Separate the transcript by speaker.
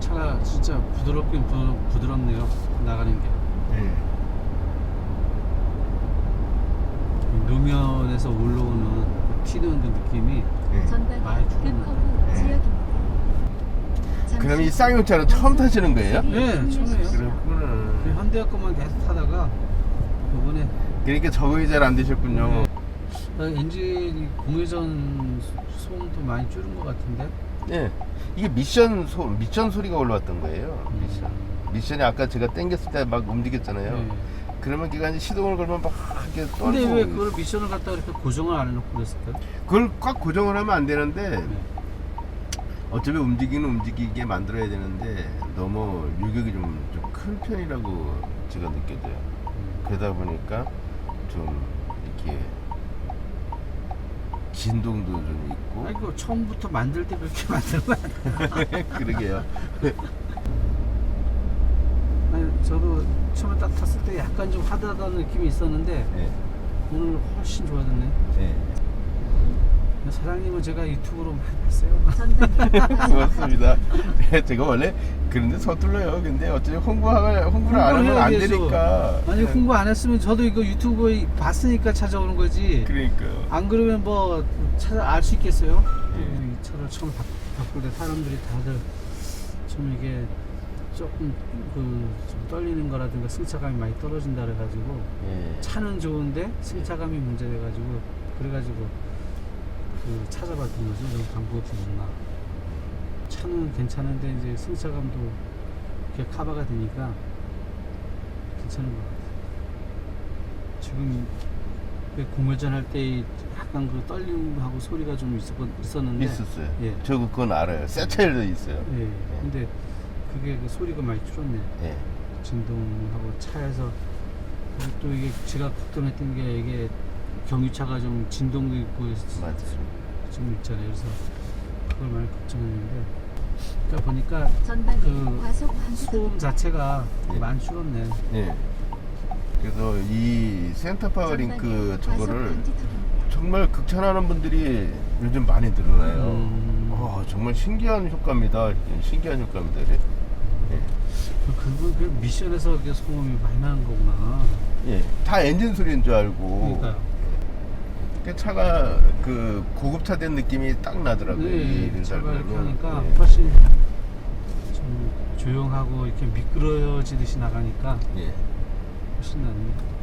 Speaker 1: 차가 진짜 부드럽긴 부, 부드럽네요. 나가는 게.
Speaker 2: 네.
Speaker 1: 이 노면에서 올라오는 그 튀는 그 느낌이
Speaker 2: 네.
Speaker 1: 많이 죽었네.
Speaker 3: 끝커브
Speaker 2: 네.
Speaker 3: 지역입니다.
Speaker 2: 그럼
Speaker 3: 이후
Speaker 2: 쌍용차는 처음 타시는 거예요?
Speaker 1: 네, 처음이에요. 그
Speaker 2: 그렇구나.
Speaker 1: 현대화 것만 계속 타다가 이번에
Speaker 2: 그러니까 적응이 잘 안 되셨군요.
Speaker 1: 네. 어, 엔진 공회전 소- 소음도 많이 줄은 것 같은데.
Speaker 2: 네. 이게 미션 소 미션 소리가 올라왔던 거예요. 미션. 미션이 아까 제가 땡겼을 때 막 움직였잖아요.
Speaker 1: 네.
Speaker 2: 그러면 이제 시동을 걸면 막 이렇게 떨고
Speaker 1: 근데 왜 그걸 미션을 갖다 이렇게 고정을 안 해놓고 그랬을까요?
Speaker 2: 그걸 꽉 고정을 하면 안 되는데
Speaker 1: 네.
Speaker 2: 어차피 움직이는 움직이게 만들어야 되는데 너무 유격이 좀 큰 편이라고 제가 느껴져요.
Speaker 1: 음.
Speaker 2: 그러다 보니까 좀 이렇게 진동도 좀 있고
Speaker 1: 아니 그 처음부터 만들 때 그렇게 만든 거 아니야?
Speaker 2: 그러게요.
Speaker 1: 저도 처음에 딱 탔을 때 약간 좀 하드하다는 느낌이 있었는데
Speaker 2: 네.
Speaker 1: 오늘 훨씬 좋아졌네.
Speaker 2: 네.
Speaker 1: 사장님은 제가 유튜브로 많이 봤어요.
Speaker 2: 고맙습니다. 네, 제가 원래 그런데 서툴러요. 근데 어차피 홍보를 홍보를 안 하면 안 되니까.
Speaker 1: 아니
Speaker 2: 네.
Speaker 1: 홍보 안 했으면 저도 이거 유튜브에 봤으니까 찾아오는 거지.
Speaker 2: 그러니까요.
Speaker 1: 안 그러면 뭐 찾아 알 수 있겠어요?
Speaker 2: 예.
Speaker 1: 이 차를 처음 바, 바꿀 때 사람들이 다들 좀 이게 조금 그좀 떨리는 거라든가 승차감이 많이 떨어진다 그래가지고
Speaker 2: 예.
Speaker 1: 차는 좋은데 승차감이 문제돼가지고 그래가지고 그 찾아봤던 거죠. 좀 방법이 없나. 차는 괜찮은데 이제 승차감도 이렇게 커버가 되니까 괜찮은 것 같아요. 지금 그 공회전 할 때 약간 그 떨림하고 소리가 좀 있었, 있었는데
Speaker 2: 있었어요.
Speaker 1: 예.
Speaker 2: 저 그건 알아요. 새 차에도 있어요.
Speaker 1: 예. 근데 그게 그 소리가 많이 줄었네.
Speaker 2: 예.
Speaker 1: 진동하고 차에서 그리고 또 이게 제가 걱정했던 게 이게 경유차가 좀 진동도 있고
Speaker 2: 맞아요.
Speaker 1: 좀 있잖아요. 그래서 그걸 많이 걱정했는데 그러니까 보니까 그
Speaker 3: 과속
Speaker 1: 소음 자체가
Speaker 2: 예.
Speaker 1: 많이 줄었네.
Speaker 2: 예. 그래서 이 센터 파워 링크 저거를 정말 극찬하는 분들이 요즘 많이 늘어나요.
Speaker 1: 음.
Speaker 2: 와, 정말 신기한 효과입니다. 신기한 효과입니다. 예.
Speaker 1: 그분 그 미션에서 이게 소음이 많이 나는 거구나.
Speaker 2: 예. 다 엔진 소리인 줄 알고.
Speaker 1: 그러니까요.
Speaker 2: 그 차가 그 고급차 된 느낌이 딱 나더라고요. 이
Speaker 1: 네,
Speaker 2: 일을
Speaker 1: 차가 이렇게. 하니까
Speaker 2: 예.
Speaker 1: 훨씬 좀 조용하고 이렇게 미끄러지듯이 나가니까
Speaker 2: 예.
Speaker 1: 훨씬 낫네.